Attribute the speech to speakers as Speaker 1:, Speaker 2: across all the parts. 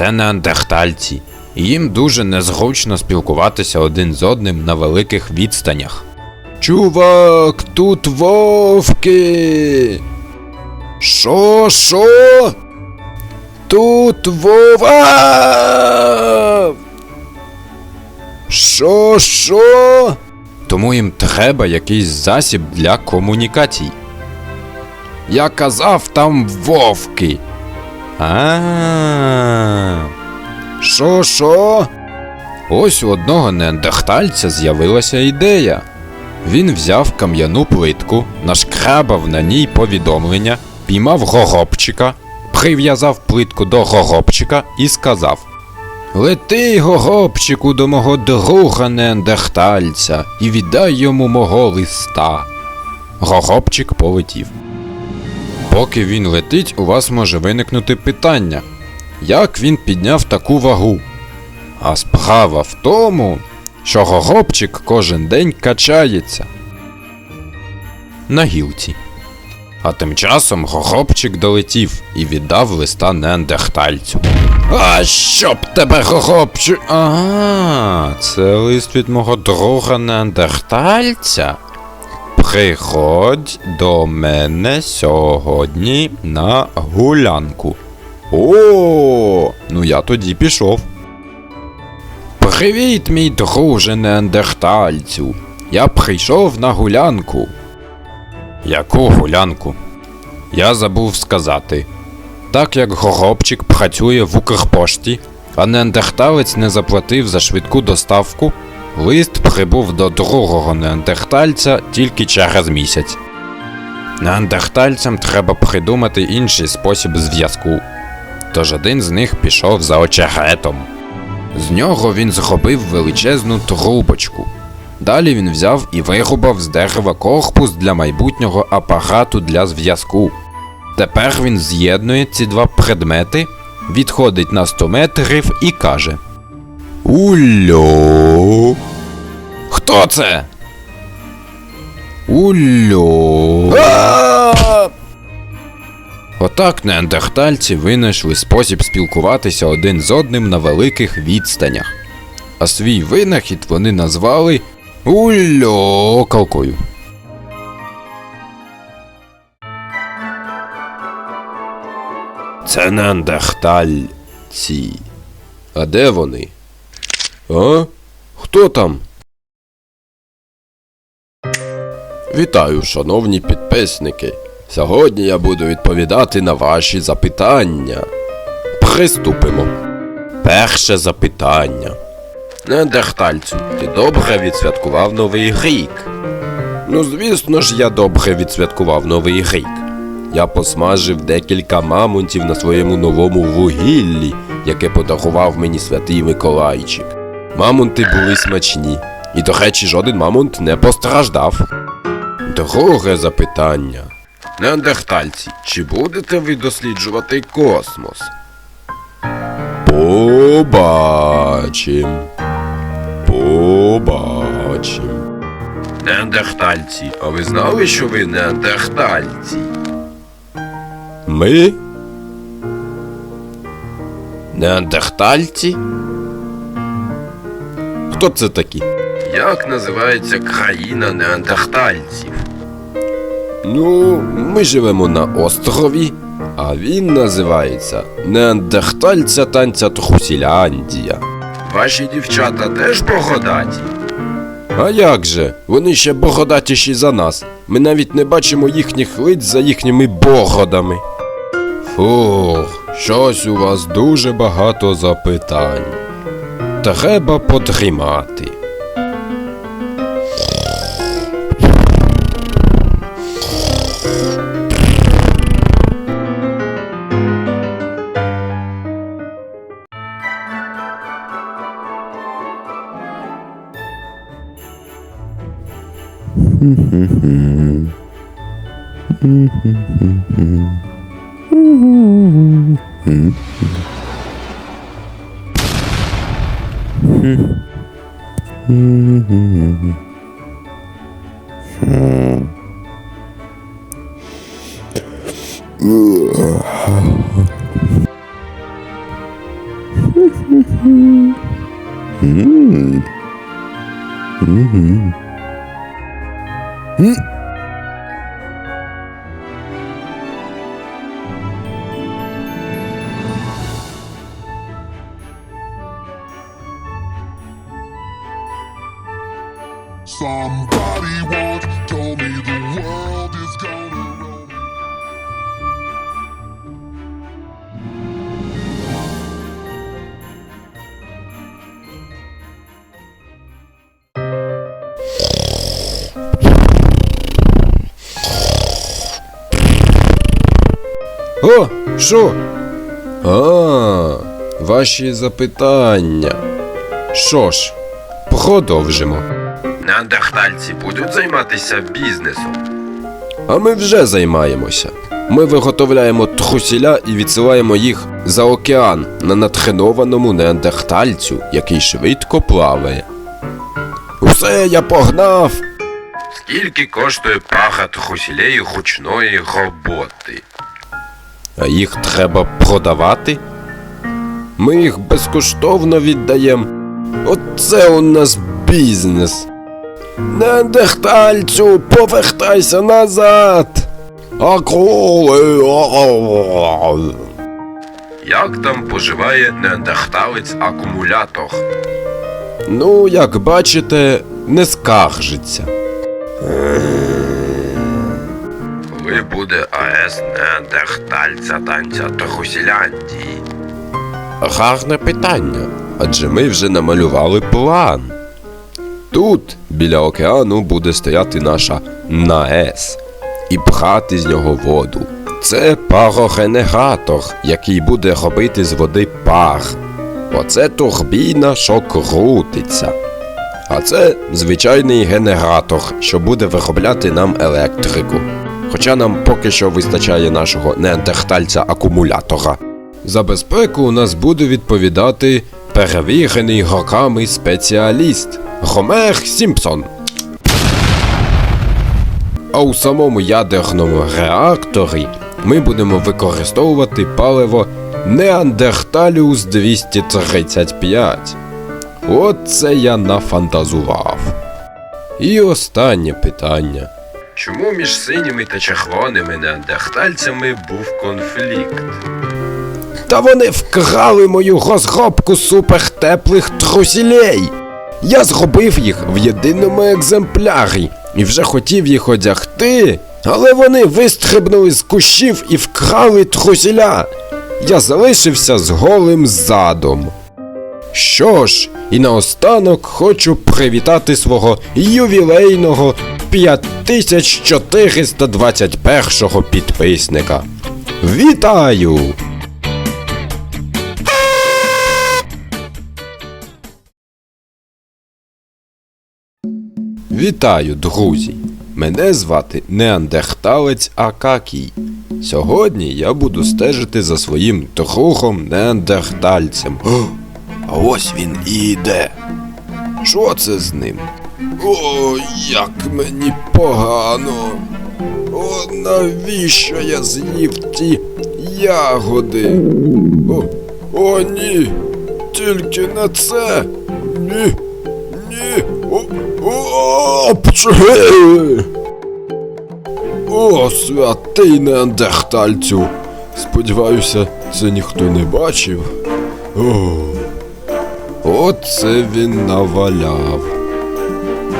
Speaker 1: Це неандертальці. і Їм дуже незручно спілкуватися один з одним на великих відстанях. Чувак, тут вовки. Шо, шо? Тут вова. Шо, шо? Тому їм треба якийсь засіб для комунікацій. Я казав там вовки. А. Шо, шо? Ось у одного неандертальця з'явилася ідея. Він взяв кам'яну плитку, нашкрабав на ній повідомлення, піймав горобчика, прив'язав плитку до горобчика і сказав: Лети, горобчику, до мого друга неандертальця і віддай йому мого листа. Горобчик полетів. Поки він летить, у вас може виникнути питання, як він підняв таку вагу? А справа в тому, що горобчик кожен день качається на гілці. А тим часом горобчик долетів і віддав листа неандертальцю. А щоб тебе горобчик. Ага, це лист від мого друга неандертальця. Приходь до мене сьогодні на гулянку. О, ну я тоді пішов. Привіт, мій друже неандертальцю. Я прийшов на гулянку. Яку гулянку? Я забув сказати. Так як горобчик працює в Укрпошті, а неандерталець не заплатив за швидку доставку, лист прибув до другого неандертальця тільки через місяць. Неандертальцям треба придумати інший спосіб зв'язку. Тож один з них пішов за очеретом. З нього він зробив величезну трубочку. Далі він взяв і вирубав з дерева корпус для майбутнього апарату для зв'язку. Тепер він з'єднує ці два предмети, відходить на 100 метрів і каже: Ульо. Хто це? Ульо. Отак неандертальці винайшли спосіб спілкуватися один з одним на великих відстанях. А свій винахід вони назвали ульокалкою. Це неандертальці. А де вони? А? Хто там? Вітаю, шановні підписники. Сьогодні я буду відповідати на ваші запитання. Приступимо. Перше запитання. Неандертальцю, ти добре відсвяткував Новий рік? Ну, звісно ж, я добре відсвяткував Новий рік. Я посмажив декілька мамонтів на своєму новому вугіллі, яке подарував мені святий Миколайчик. Мамонти були смачні, і, до речі, жоден мамонт не постраждав. Друге запитання. Неандертальці, чи будете ви досліджувати космос? Побачим. Побачим. Неандертальці, а ви знали, що ви неандертальці? Ми? Неандертальці? Хто це такі? Як називається країна неандертальців? Ну, ми живемо на острові, а він називається Неандертальця танця Трусіляндія. Ваші дівчата теж богодаті? А як же? Вони ще богодатіші за нас. Ми навіть не бачимо їхніх лиць за їхніми богодами. Фух, щось у вас дуже багато запитань. Треба подрімати.
Speaker 2: Mm-hmm. 음. 음.
Speaker 1: О, що? А, ваші запитання. Що ж, продовжимо.
Speaker 3: Неандертальці будуть займатися бізнесом.
Speaker 1: А ми вже займаємося. Ми виготовляємо трусіля і відсилаємо їх за океан на натренованому неандертальцю, який швидко плаває. Усе, я погнав.
Speaker 3: Скільки коштує пара трусілей ручної роботи?
Speaker 1: Їх треба продавати? Ми їх безкоштовно віддаємо. Оце у нас бізнес. Неандертальцю, повертайся назад. Акули.
Speaker 3: Як там поживає неандерталець акумулятор?
Speaker 1: Ну, як бачите, не скаржиться.
Speaker 3: Коли буде АЕС неандертальця танця Трусіляндії?
Speaker 1: Гарне питання, адже ми вже намалювали план. Тут, біля океану, буде стояти наша НАЕС і пхати з нього воду. Це парогенератор, який буде робити з води пар. Оце турбіна, що крутиться. А це звичайний генератор, що буде виробляти нам електрику. Хоча нам поки що вистачає нашого неандертальця акумулятора. За безпеку у нас буде відповідати перевірений роками спеціаліст Гомер Сімпсон. А у самому ядерному реакторі ми будемо використовувати паливо Неандерталіус 235. От це я нафантазував. І останнє питання.
Speaker 3: Чому між синіми та червоними неандертальцями був конфлікт?
Speaker 1: Та вони вкрали мою розробку супертеплих трусілей. Я зробив їх в єдиному екземплярі і вже хотів їх одягти, але вони вистрибнули з кущів і вкрали трусіля. Я залишився з голим задом. Що ж, і наостанок хочу привітати свого ювілейного 5421 підписника. Вітаю! Вітаю, друзі! Мене звати Неандерталець Акакій. Сьогодні я буду стежити за своїм другом неандертальцем. А ось він і йде. Що це з ним? О, як мені погано. О, навіщо я з'їв ті ягоди? О, о, ні. Тільки не це. Ні. Ні. О, о, пчхи! О, святий неандертальцю. Сподіваюся, це ніхто не бачив. О, оце він наваляв.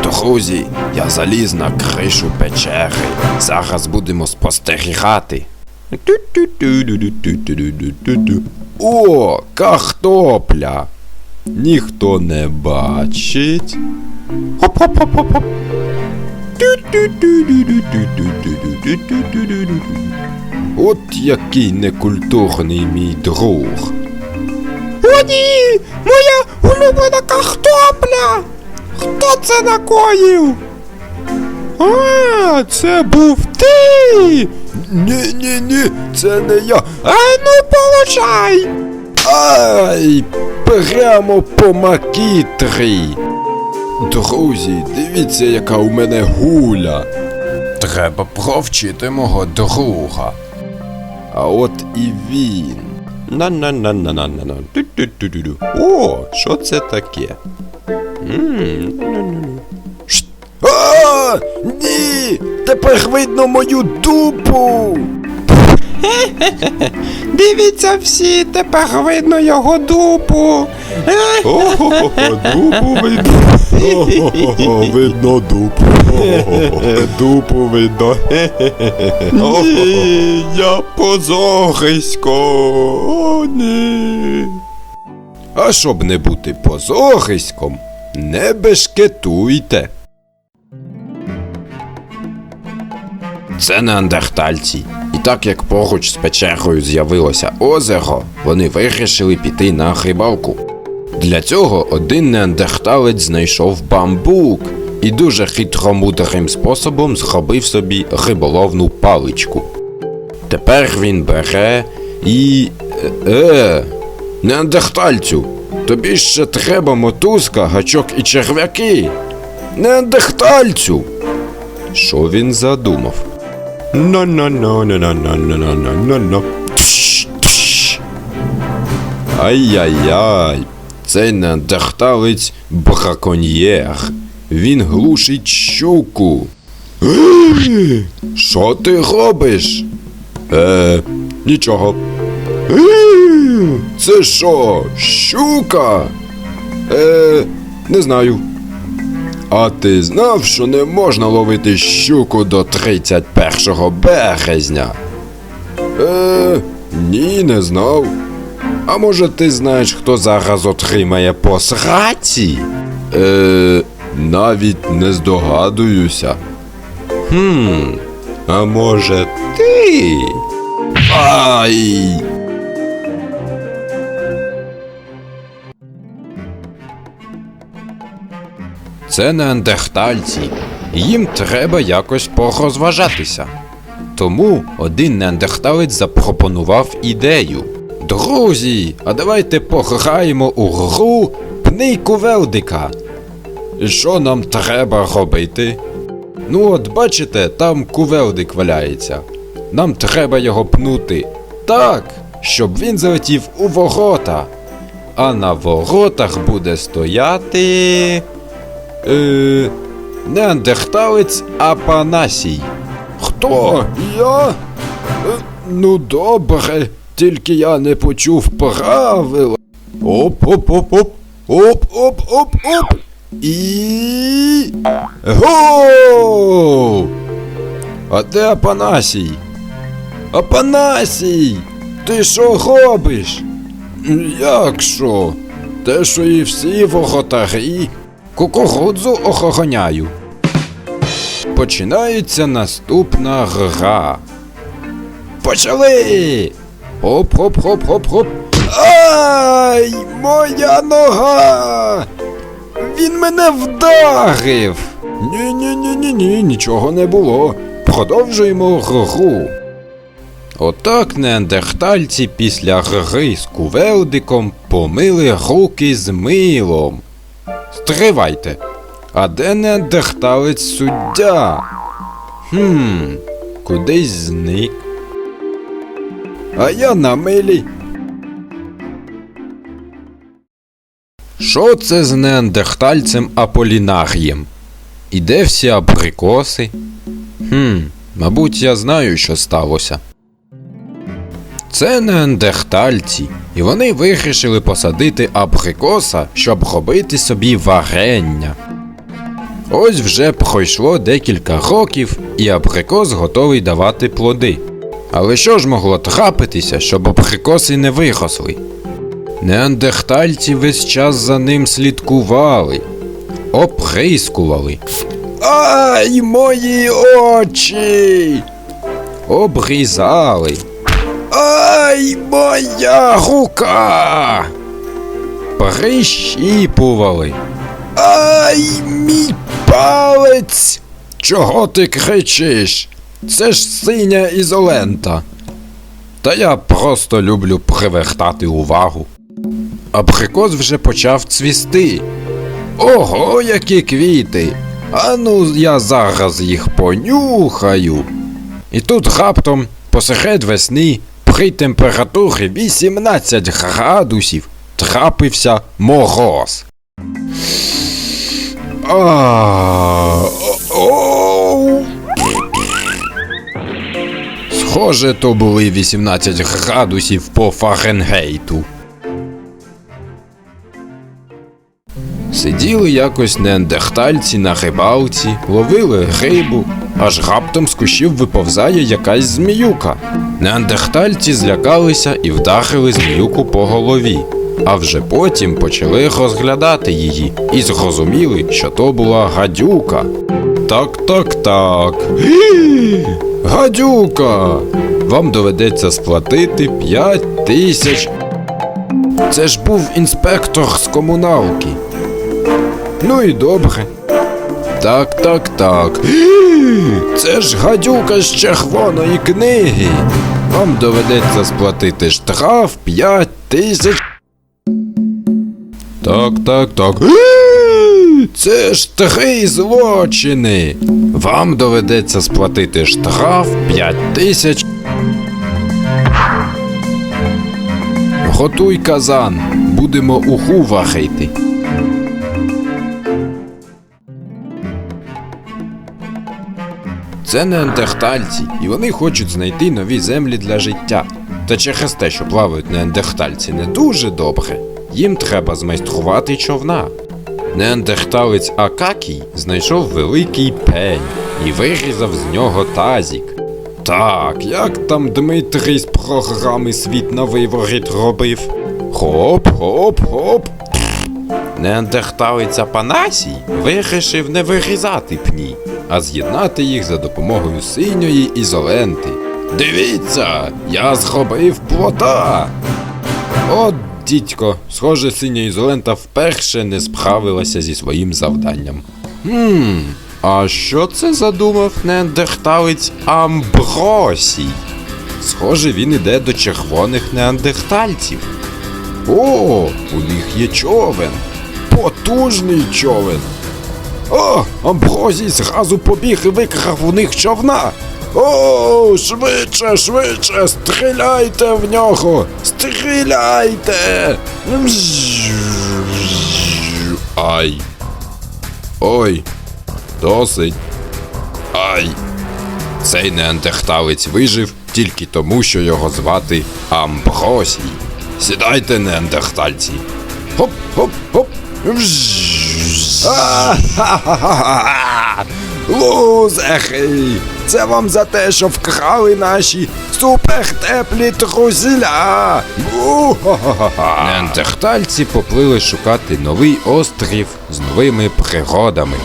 Speaker 1: Друзі, я заліз на кришу печери. Зараз будемо спостерігати. О, картопля! Ніхто не бачить. Хоп-хоп-хоп-хоп-хоп. От який некультурний мій друг. О, ні! Моя улюблена картопля! Хто це накоїв? А, це був ти! Ні, ні, ні, це не я. А ну получай! Ай! Прямо по макітрі. Друзі, дивіться, яка у мене гуля. Треба провчити мого друга. А от і він. на на на на на на на О, що це таке? А, ні! Тепер видно мою дупу. Дивіться всі, тепер видно його дупу. О-хо-хо, дупу видно. О-хо-хо, видно дупу. Дупу видно. Ні, я позорисько. О, ні. А щоб не бути позориськом, не бешкетуйте. Це неандертальці. І так як поруч з печерою з'явилося озеро, вони вирішили піти на рибалку. Для цього один неандерталець знайшов бамбук і дуже хитромудрим способом зробив собі риболовну паличку. Тепер він бере і. Е, е неандертальцю, тобі ще треба мотузка, гачок і черв'яки. Неандертальцю. Що він задумав? No, no, no, no, no, no, no, no, no. Тш, тш. Ай-яй-яй. Цей неандерталець браконьєр. Він глушить щуку. Що ти робиш? Е, нічого. Це що, щука? Е, не знаю. А ти знав, що не можна ловити щуку до 31 березня? Е, ні, не знав. А може ти знаєш, хто зараз отримає по сраці? Е, навіть не здогадуюся. Хм, а може ти? Ай! Це неандертальці. Їм треба якось порозважатися. Тому один неандерталець запропонував ідею. Друзі, а давайте пограємо у гру Пний кувелдика. І Що нам треба робити? Ну, от бачите, там кувелдик валяється. Нам треба його пнути так, щоб він залетів у ворота. А на воротах буде стояти. Е, неандерталець Апанасій. Хто? Я? Е, ну добре, тільки я не почув правила. Оп-оп-оп-оп. Оп-оп-оп-оп. І. Гол! А де Апанасій? Апанасій! Ти що робиш? Як що? Те, що і всі воротарі кукурудзу охороняю. Починається наступна гра. Почали! Хоп-хоп-хоп-хоп-хоп. Ай! Моя нога! Він мене вдарив! Ні-ні-ні-ні-ні, нічого не було. Продовжуємо гру. Отак неандертальці після гри з кувелдиком помили руки з милом. Стривайте. А де неандерталець суддя? Хм, кудись зник. А я на милі. Що це з неандертальцем Аполінарієм? І де всі абрикоси? Хм, мабуть, я знаю, що сталося. Це неандертальці, і вони вирішили посадити абрикоса, щоб робити собі варення. Ось вже пройшло декілька років, і абрикос готовий давати плоди. Але що ж могло трапитися, щоб абрикоси не виросли? Неандертальці весь час за ним слідкували, оприскували. Ай, мої очі! Обрізали. Ай, моя рука! Прищіпували. Ай, мій палець! Чого ти кричиш? Це ж синя ізолента. Та я просто люблю привертати увагу. Абрикос вже почав цвісти. Ого, які квіти! Ану, я зараз їх понюхаю. І тут раптом посеред весни при температурі 18 градусів трапився мороз. Схоже, то були 18 градусів по Фаренгейту. Сиділи якось неандертальці на рибалці, ловили рибу, аж раптом з кущів виповзає якась зміюка. Неандертальці злякалися і вдарили зміюку по голові, а вже потім почали розглядати її і зрозуміли, що то була гадюка. Так, так, так. Гадюка! Вам доведеться сплатити 5 тисяч. Це ж був інспектор з комуналки. Ну і добре. Так, так, так. Це ж гадюка з червоної книги. Вам доведеться сплатити штраф 5 тисяч. Так, так, так. Це ж три злочини. Вам доведеться сплатити штраф 5 тисяч. Готуй казан, будемо уху варити. Це неандертальці, і вони хочуть знайти нові землі для життя. Та через те, що плавають неандертальці не дуже добре, їм треба змайструвати човна. Неандерталець Акакій знайшов великий пень і вирізав з нього тазік. Так, як там Дмитрий з програми Світ на виворіт робив? Хоп, хоп, хоп. Неандерталець Апанасій вирішив не вирізати пні, а з'єднати їх за допомогою синьої ізоленти. Дивіться, я зробив плота. От, дідько, схоже, синя ізолента вперше не справилася зі своїм завданням. Хм, а що це задумав неандерталець Амбросій? Схоже, він іде до червоних неандертальців. О, у них є човен. Потужний човен. О, Амброзій зразу побіг і викрав у них човна. О, швидше, швидше, стріляйте в нього! Стріляйте! Ай. Ой. Досить. Ай. Цей неандерталець вижив тільки тому, що його звати Амбросій. Сідайте, неандертальці. Хоп, А-ха-ха-ха-ха! Це вам за те, що вкрали наші супертеплі трузіля! Неандертальці поплили шукати новий острів з новими пригодами.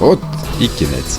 Speaker 1: От і кінець.